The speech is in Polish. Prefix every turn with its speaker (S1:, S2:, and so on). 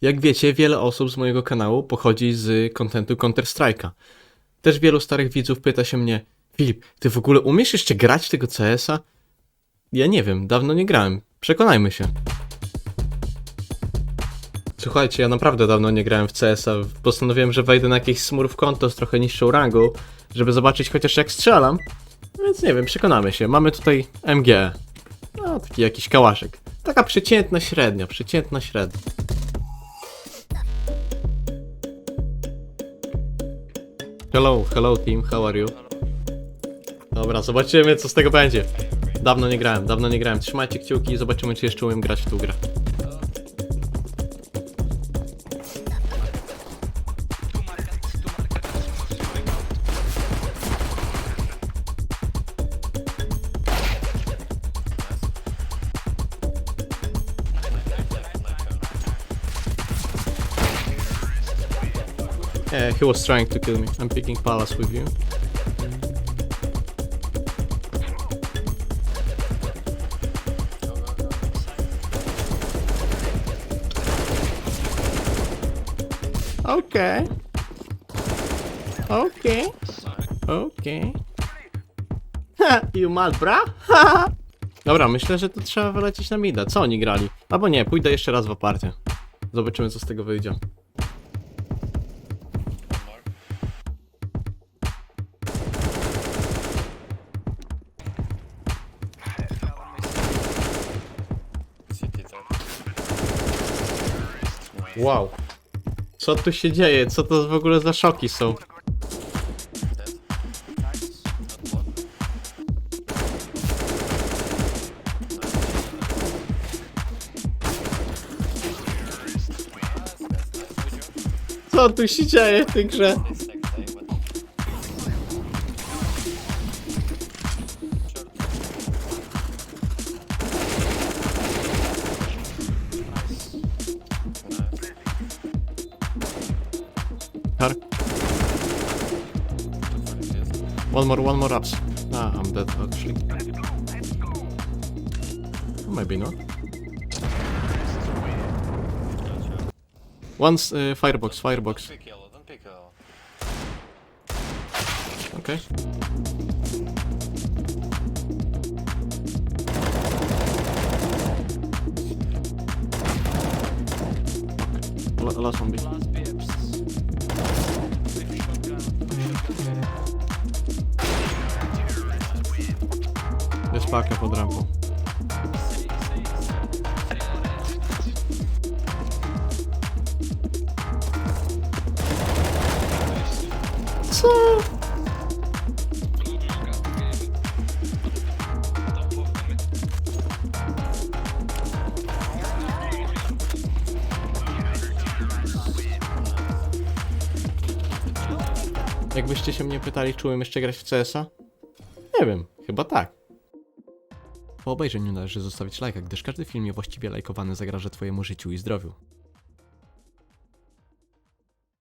S1: Jak wiecie, wiele osób z mojego kanału pochodzi z kontentu Counter-Strike'a. Też wielu starych widzów pyta się mnie, Filip, ty w ogóle umiesz jeszcze grać tego CS-a? Ja nie wiem, dawno nie grałem. Przekonajmy się. Słuchajcie, ja naprawdę dawno nie grałem w CS-a. Postanowiłem, że wejdę na jakieś smurf konto z trochę niższą rangą, żeby zobaczyć chociaż jak strzelam. Więc nie wiem, przekonamy się. Mamy tutaj MG. No, taki jakiś kałaszek. Taka przeciętna średnia, przeciętna średnia. Hello, hello team, how are you? Dobra, zobaczymy co z tego będzie. Dawno nie grałem, dawno nie grałem. Trzymajcie kciuki i zobaczymy czy jeszcze umiem grać w tą grę. Yeah, he was trying to kill me. I'm picking Palace with you. Okay. Okay. Okay. You mad, bra? Dobra, myślę, że to trzeba wylecieć na mida. Co oni grali? Albo nie, pójdę jeszcze raz w oparcie. Zobaczymy, co z tego wyjdzie. Wow. Co tu się dzieje? Co to w ogóle za szoki są? Co tu się dzieje w tej grze? One more, one more ups. Ah, I'm dead actually. Maybe not. One's uh, firebox, firebox.
S2: pick yellow, don't pick yellow.
S1: Okay. La- Last one B. Jest paka pod rampą. Co? Jakbyście się mnie pytali, czy umiem jeszcze grać w CS-a? Nie wiem, chyba tak. Po obejrzeniu należy zostawić lajka, gdyż każdy film niewłaściwie lajkowany zagraża Twojemu życiu i zdrowiu.